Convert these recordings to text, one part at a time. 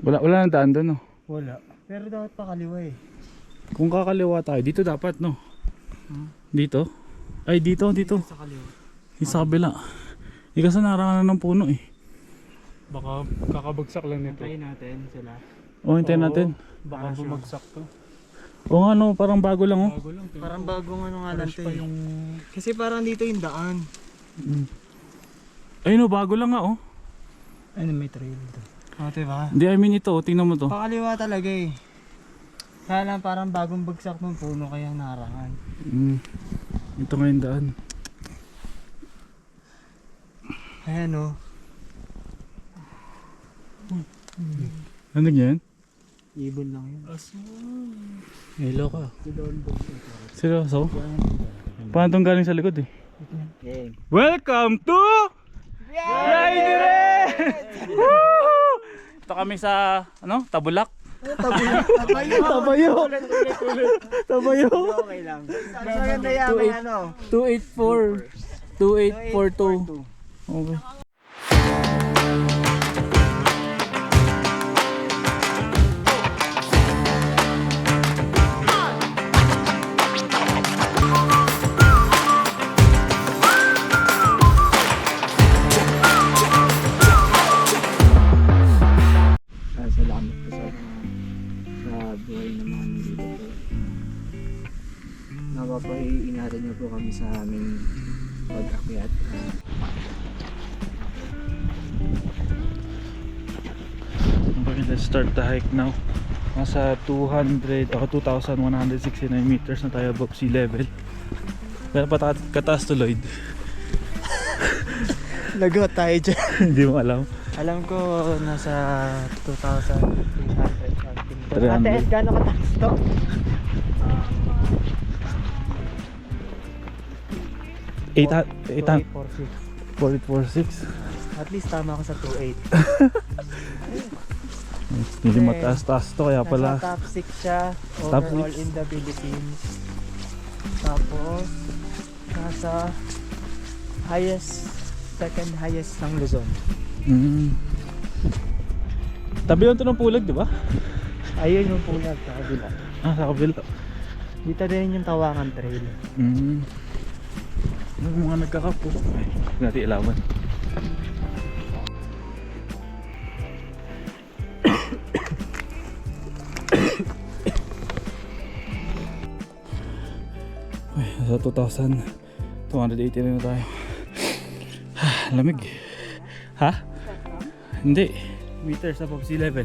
Wala, wala nang daan doon, no? Wala. Pero dapat pa kaliwa eh. Kung kakaliwa tayo, dito dapat, no? Hmm? Dito? Ay, dito, dito. Sa kaliwa. Yung sa kabila. Hindi kasi narangan ng puno, eh. Baka kakabagsak lang nito. Antayin natin sila. O, hintayin Oo. natin. Baka Para sure. bumagsak to. O nga, no? Parang bago lang, oh. Bago lang. tingnan Parang bagong ano nga lang pa eh. yung... Kasi parang dito yung daan. Mm. Ayun, no? Bago lang nga, oh. Ano may trail to. O diba? Hindi, I mean ito, oh. tingnan mo to. Pakaliwa talaga eh. Kaya lang parang bagong bagsak ng puno kaya narangan. Mm. Ito nga yung daan. Ayan o. Ano yan? Ibon lang yun. Aso. Hello ka. Seryoso? Paano itong galing sa likod, eh? Game. Welcome to Rider! Woo! Ito kami sa ano, Tabulak. Tabayo. Tabayo. Tabayo. Okay lang. Mas maganda yaman ano. 284 2842. Okay. Start the hike now. Nasa 200 o 2,169 meters na tayo above sea level. Pero pata kataas to Lloyd. Lagot tayo dyan. Hindi mo alam. Alam ko nasa 2,300 something. 300. Ate Ed, gano'ng kataas to? Eight eight ha- 2846. 4846. At least tama ako sa 28. Hindi Eh, mataas-taas to kaya pala. Nasa top 6 siya Top overall six? in the Philippines. Tapos, nasa highest, second highest ng Luzon. Mm. Tabi lang to ng pulag, di ba? Ayun yung pulag sa kabila. Ah, sa kabila. Dito din yung Tawangan Trail. Mm. Yung mga nagkakapo. Hindi natin ilawan. 2,280 na tayo. Lamig. Ha? Hindi. Meters above sea level.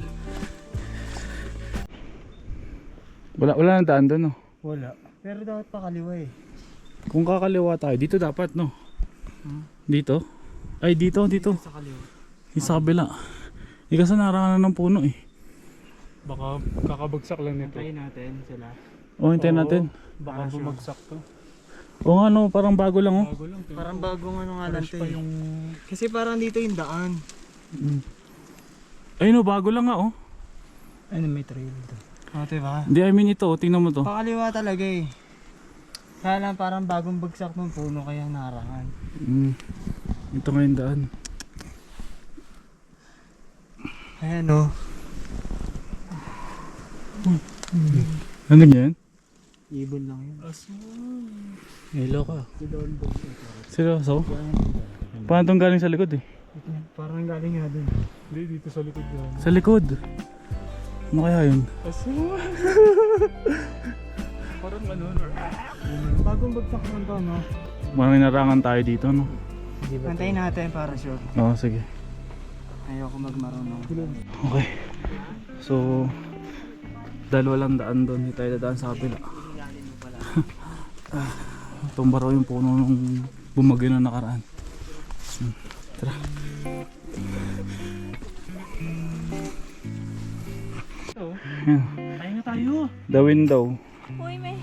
Wala, wala nang daan doon, no? Wala. Pero dapat pa kaliwa eh. Kung kakaliwa tayo, dito dapat, no? Hmm? Dito? Ay, dito, dito. Sa kaliwa. Yung sa kabila. Hindi kasi narangan ng puno eh. Baka kakabagsak lang nito. Antayin natin sila. O, hintayin Oo. natin. Baka sure. bumagsak to. O nga, no, parang bago lang, oh. Bago lang. Parang bagong ano nga lang Fresh to pa eh. yung... Kasi parang dito yung daan. Mm. Ayun, no, bago lang nga, oh. Ano may trail to. O diba? Hindi, I mean ito, oh, tingnan mo to. Pakaliwa talaga eh. Kaya lang parang bagong bagsak ng puno kaya narangan. Mm. Ito nga yung daan. Ayan o. Ano yan? Ibon lang yun. Aso. Hello ka. Si Don Don. Seryoso? Paano itong galing sa likod eh? Parang galing nga dun. Hindi, dito sa likod yan. Sa likod. Ano kaya yun? Aso. Parang ano. Bagong bagsak ng to no? Parang narangan tayo dito, no? Antayin natin para sure. Oo, sige. Ayoko magmarunong. Okay. So, dalawa lang daan doon. Hindi tayo dadaan sa kabila. Ah, Tumba raw yung puno nung bumagyo na nakaraan. Hmm. Tara. Yan. Kaya nga tayo. The window. Uy, may...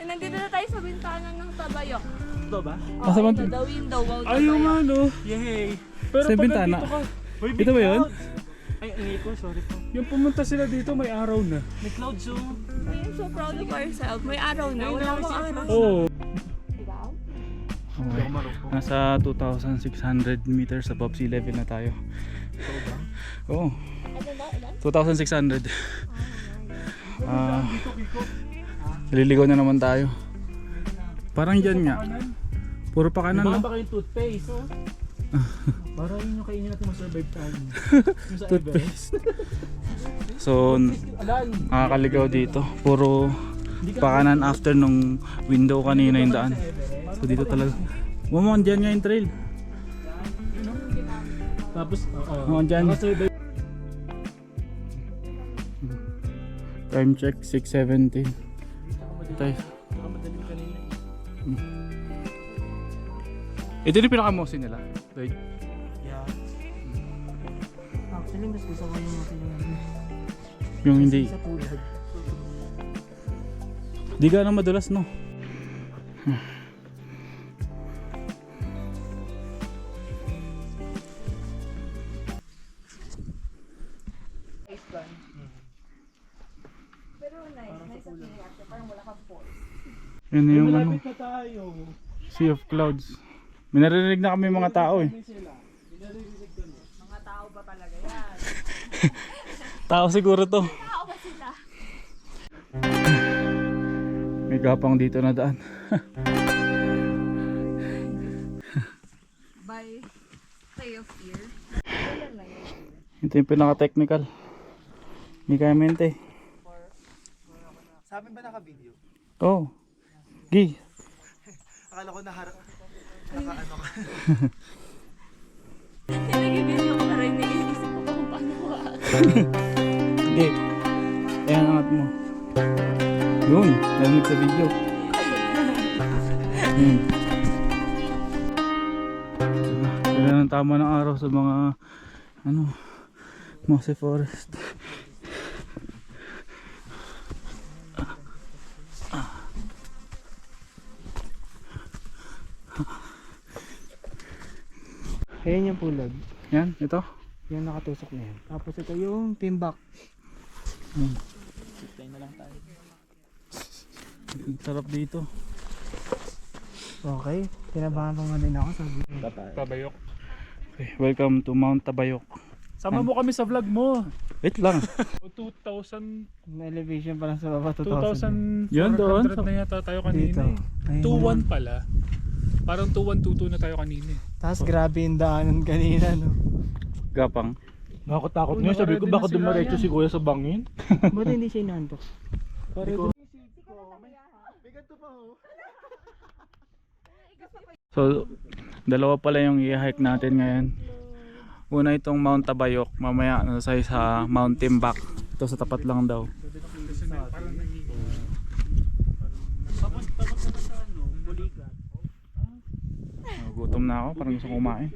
Eh, nandito na tayo sa bintana ng Tabayok. Ito ba? Oh, Ah, sa ito, the window. Wow, Ayaw nga, no? Yay! Pero Sa pag bintana. nandito ka... Uy, Ito ba yun? Ay, ingay ko, sorry po. Yung pumunta sila dito, may araw na. May cloud zoom. I'm so proud of ourselves. May araw na. Wala akong araw. Oo. Okay. Nasa 2,600 meters above sea level na tayo. Oo. Ilan? 2,600. Ah, liligaw na naman tayo. Parang dyan nga. Puro pa kanan, no? Baka ba kayong toothpaste? Para yun yung kainin natin masurvive tayo. Yung sa Toothpaste. So, nakakaligaw dito. Puro pakanan after nung window kanina yung daan. So, dito talaga. Mamon, dyan nga yung trail. Tapos, oo. Oo, dyan. Time check, 6.17. Tayo. Kanina. Ito yung pinakamosi nila. Like, Yeah. Actually, mas gusto ko yung mga yung hindi. sa tulad. Di ka na madulas, no? Pause. Yun yung ano. Sea of Clouds. May naririnig na kami mga tao eh. Mga tao ba talaga yan? Tao siguro to. Tao ba sila? May gapang dito na daan. By play of ear. Ito yung pinaka-technical. Hindi kaya mente. Sa amin ba naka-video? Oh. Gi. Akala ko naharap. Naka-ano ka. Nag-video ko na rin. Nag-isip ko kung paano ko Hindi. Ayan angat mo. Yun. Narinig sa video. Diba? Kailan ang tama ng araw sa mga ano Mossy Forest. Pulad. Yan, ito. Yan nakatusok na yan. Tapos ito yung timbak. Ang Sarap dito. Okay. Kinabahan pa man din ako sa video. Pabayok. Okay, welcome to Mount Tabayok. Sama mo kami sa vlog mo. Wait lang. O 2,000, May elevation pa lang sa baba. 2,000. 2,400 Yan doon, sa- na yata tayo Dito. kanina eh. Ayun. 2,1 pala. Parang 2,1, 2,2 na tayo kanina eh. Tapos grabe yung daanan kanina no. Gapang. Nakakatakot nga. Sabi ko baka dumaretso si Kuya sa bangin. Buti hindi siya inantok. So, dalawa pala yung i-hike natin ngayon. Una itong Mount Tabayok, mamaya nasa sa Mount Timbak. Ito sa tapat lang daw. Tapos tapos naman sa ano, buligan. Ah, Gutom na ako, parang gusto kumain.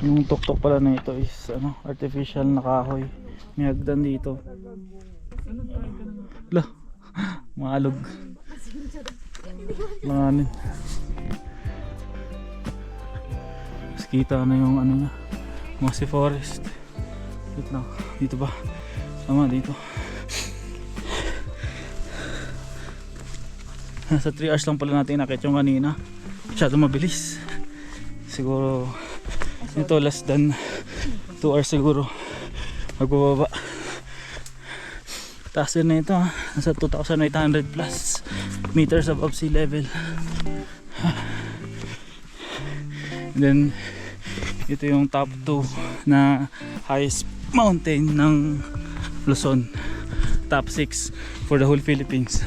Yung tuktok pala na ito is ano, artificial na kahoy. May hagdan dito. Lah, maalog. Langanin. Mas kita na yung ano niya. Mossy Forest. Wait lang. Dito ba? Tama, dito. Nasa 3 hours lang pala natin nakit yung kanina. Masyado mabilis. Siguro ito less than 2 hours siguro magbababa. Taas din na ito ha. Nasa 2,800 plus meters above sea level. Then ito yung top 2 na highest mountain ng Luzon. Top 6 for the whole Philippines.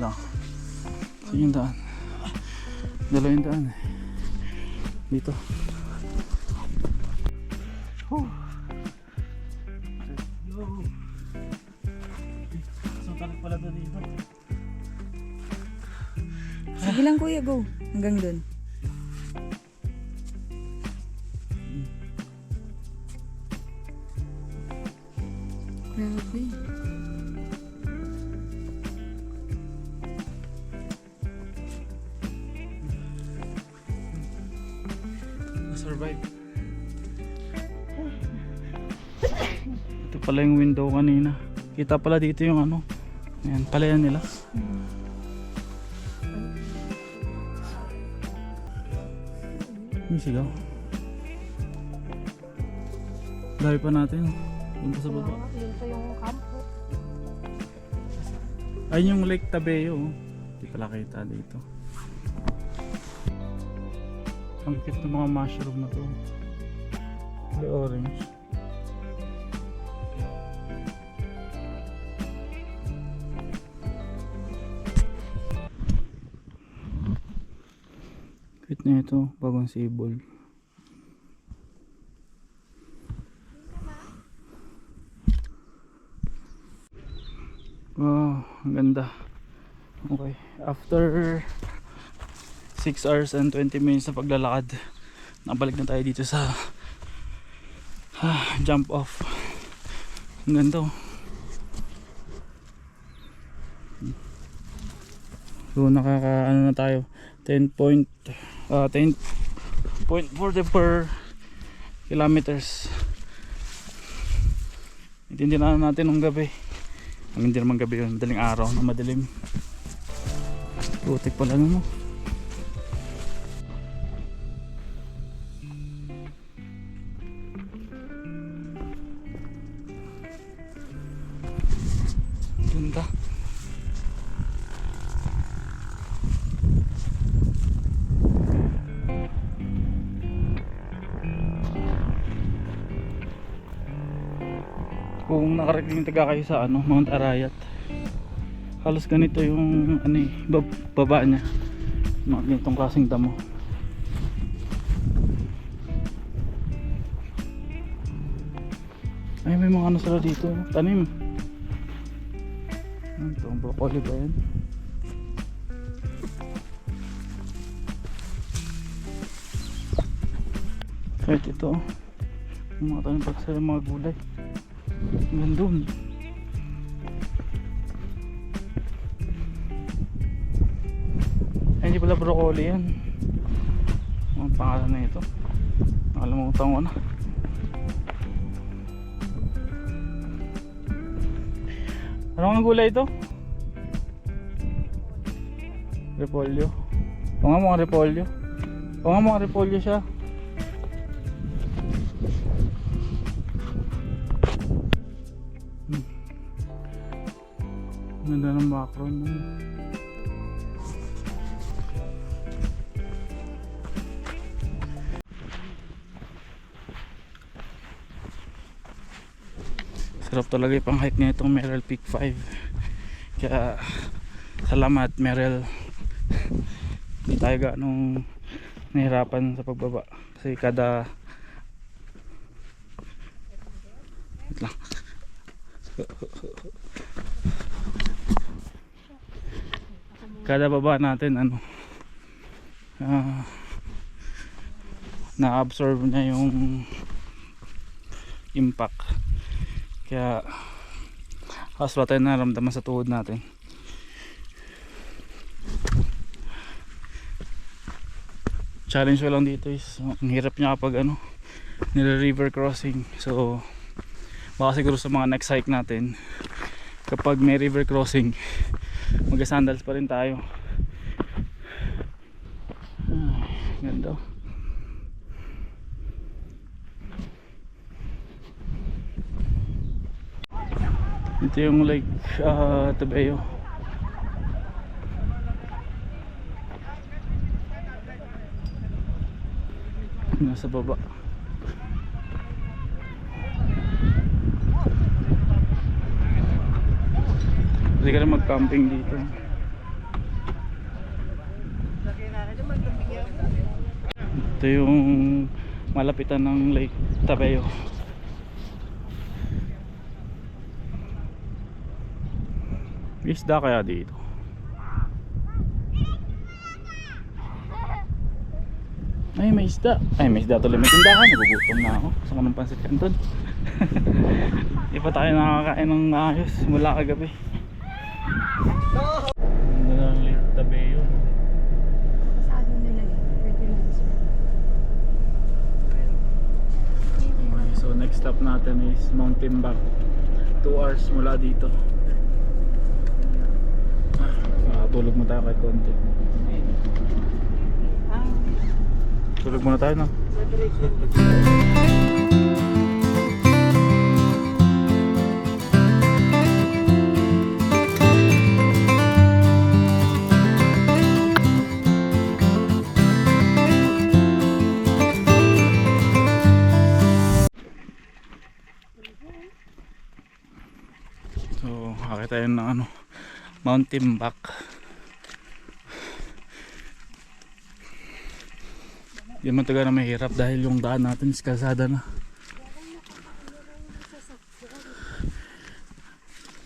Lang. Saan yung eh. Dito. Kuya, go. Hanggang dun. Grabe. survive. Ito pala yung window kanina. Kita pala dito yung ano. Ayan, palayan nila. May sigaw. Dahil pa natin. Doon pa sa baba. Yun pa yung camp. Ayun yung Lake Tabeo. Hindi pala kita dito. Ang cute ng mga mushroom na to. The orange. Na ito. Bagong sibol. Wow, ang ganda. Okay, after 6 hours and 20 minutes na paglalakad, nabalik na tayo dito sa ah, jump off. Ang ganda. oh. So nakaka ano na tayo 10 point ah, 10.40 per kilometers. Itindi na natin ng gabi. Ang hindi naman gabi yun, madaling araw na madilim. Putik pala ano mo. Kung nakarating taga kayo sa ano, Mount Arayat. Halos ganito yung ano eh, bab- baba niya. Mga ganitong klaseng damo. Ay, may mga ano sila dito. Tanim. Ano to? Broccoli ba yan? Kahit ito. Yung mga tanim pa sila mga gulay. Nandun. Ay, hindi pala broccoli yan. Ang pangalan na ito. Nakalimutan ko na. Ano ang gulay ito? Repolyo. O nga mga repolyo. O nga mga repolyo siya. Ganda ng background nun. Sarap talaga yung pang hike na itong Merrell Peak 5. Kaya salamat Merrell. Hindi tayo ganong nahirapan sa pagbaba. Kasi kada Wait lang. Kada baba natin ano ah, na-absorb niya yung impact. Kaya halos wala tayong naramdaman sa tuhod natin. Challenge ko lang dito is ang hirap niya kapag ano nila river crossing. So baka siguro sa mga next hike natin kapag may river crossing mag sandals pa rin tayo. Ay, ganda oh. ito yung lake uh, Tabeo nasa baba Pwede ka rin mag-camping dito. Ito yung malapitan ng Lake Tapeo. Isda kaya dito? Ay, may isda. Ay, may isda tuloy. May tindahan. Nagugutom na ako. Gusto ko ng pansit canton. Di pa tayo nakakain ng maayos mula kagabi. Stop natin is Mount Timbang 2 hours mula dito. Nakatulog mo tayo kahit konti Tulog muna tayo no? Akit tayo ng ano, Mount Timbak. Di man taga na mahirap dahil yung daan natin is kalsada na.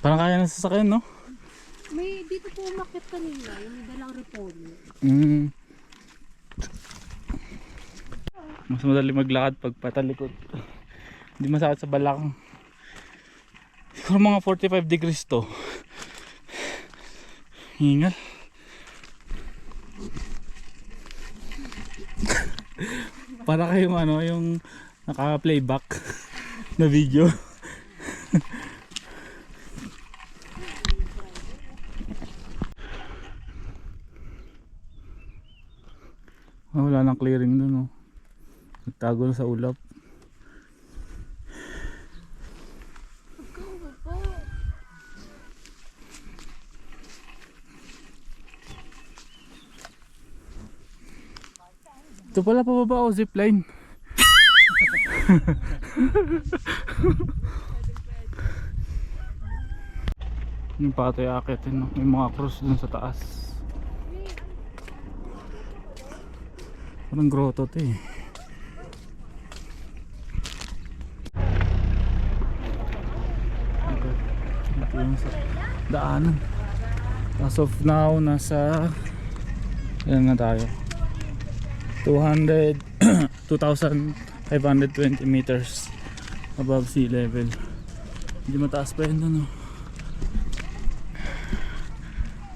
Parang kaya na sasakyan, no? May dito po umakit kanina, yung dalang repolyo. Mm. Mas madali maglakad pag patalikod. Hindi masakit sa balakang. Siguro mga 45 degrees to. Hingal. Para kayong ano, yung naka-playback na video. Ah, wala nang clearing dun oh. Nagtago na sa ulap. Ito pala pababa o zipline. Yung patoy akitin no? May mga cross dun sa taas. Parang grotto to eh. Ito daanan. As of now, nasa ilan na tayo? 200 2,520 meters above sea level. Hindi mataas pa yun doon. Oh.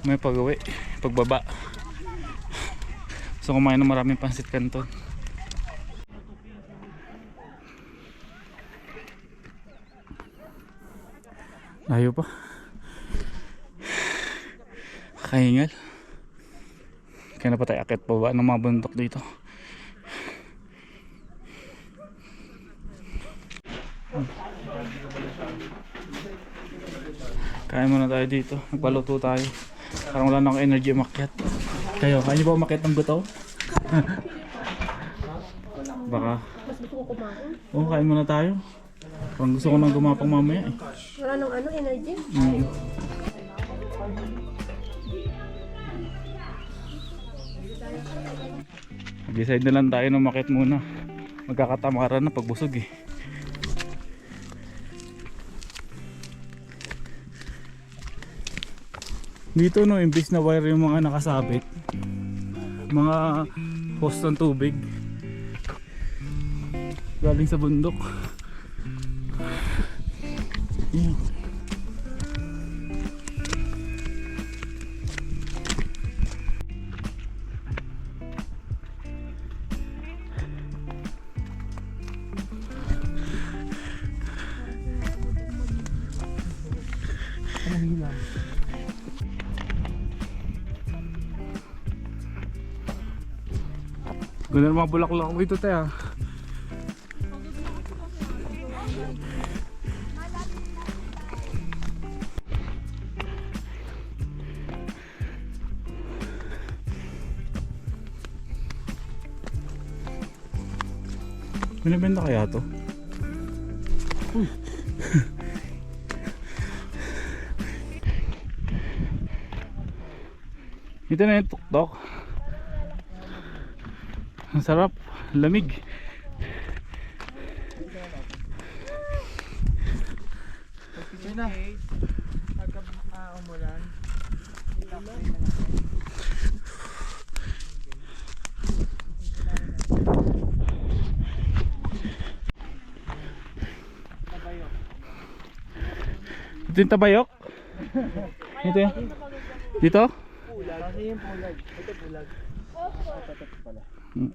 May pag-uwi, pagbaba. So kumain ng maraming pansit canton. Layo pa. Kahingal. Kaya na pa tayo akit pa ba ng mga bundok dito. Kaya muna tayo dito. Nagpaluto tayo. Parang wala na akong energy umakyat. Kayo, kaya niyo ba umakyat ng guto? Baka. Oo, kain muna tayo. Parang gusto ko nang gumapang mamaya eh. Wala nang ano, energy. Mm. Decide na lang tayo na makit muna. Magkakatamaran na pagbusog eh. Dito no, imbis na wire yung mga nakasabit. Mga hose ng tubig. Galing sa bundok. Ganda ng mga bulaklak dito tayo. Binibenta kaya to? Uy. Ito na yung tuktok. Ang sarap, lamig. Picture na. Pagka uh, umulan. Ito yung tabayok? Ito yung... Dito? Kasi yung pulag. Ito pulag.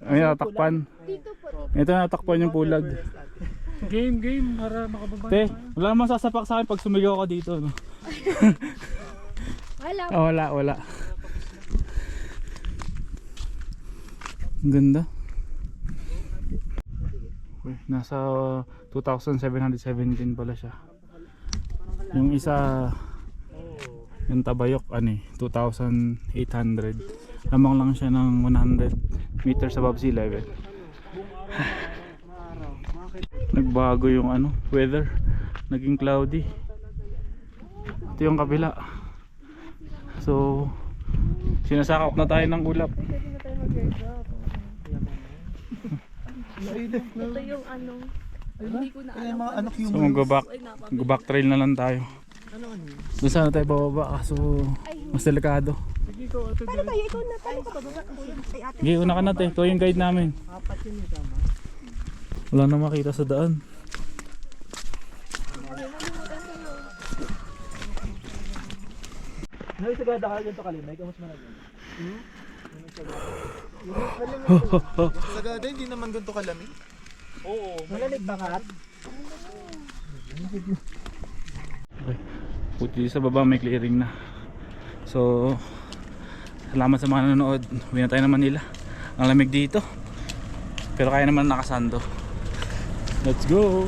Ay, natakpan. Ito natakpan yung pulag. Game, game, para makababa Te, wala namang sasapak sa akin pag sumigaw ka dito, no? Wala. Ah, wala, wala. Ang ganda. Uy, nasa 2,717 pala siya. Yung isa, yung tabayok, ano eh, 2,800. Lamang lang siya ng 100 meters above sea level. Nagbago yung ano, weather. Naging cloudy. Ito yung kabila. So, sinasakop na tayo ng ulap. Ito yung ano. Hindi ko na alam. ano, So, mag-back, Ay, napabili. mag-back trail na lang tayo. Doon sana tayo bababa kaso mas delikado. Sige ko, ito Paano tayo? Ikaw na. Paano ka bababa? Ay, ate. Sige, una ka na te. Ikaw yung guide namin. Apat yun eh, tama. Wala na makita sa daan. Ngayon sa gada ka ganito kalimay, kamus mo na dyan. Sagada, hindi naman ganito kalamig. Malamig ba kat? Okay. Puti sa baba may clearing na. So, salamat sa mga nanonood. Uwi na tayo ng Manila. Ang lamig dito. Pero kaya naman nakasando. Let's go!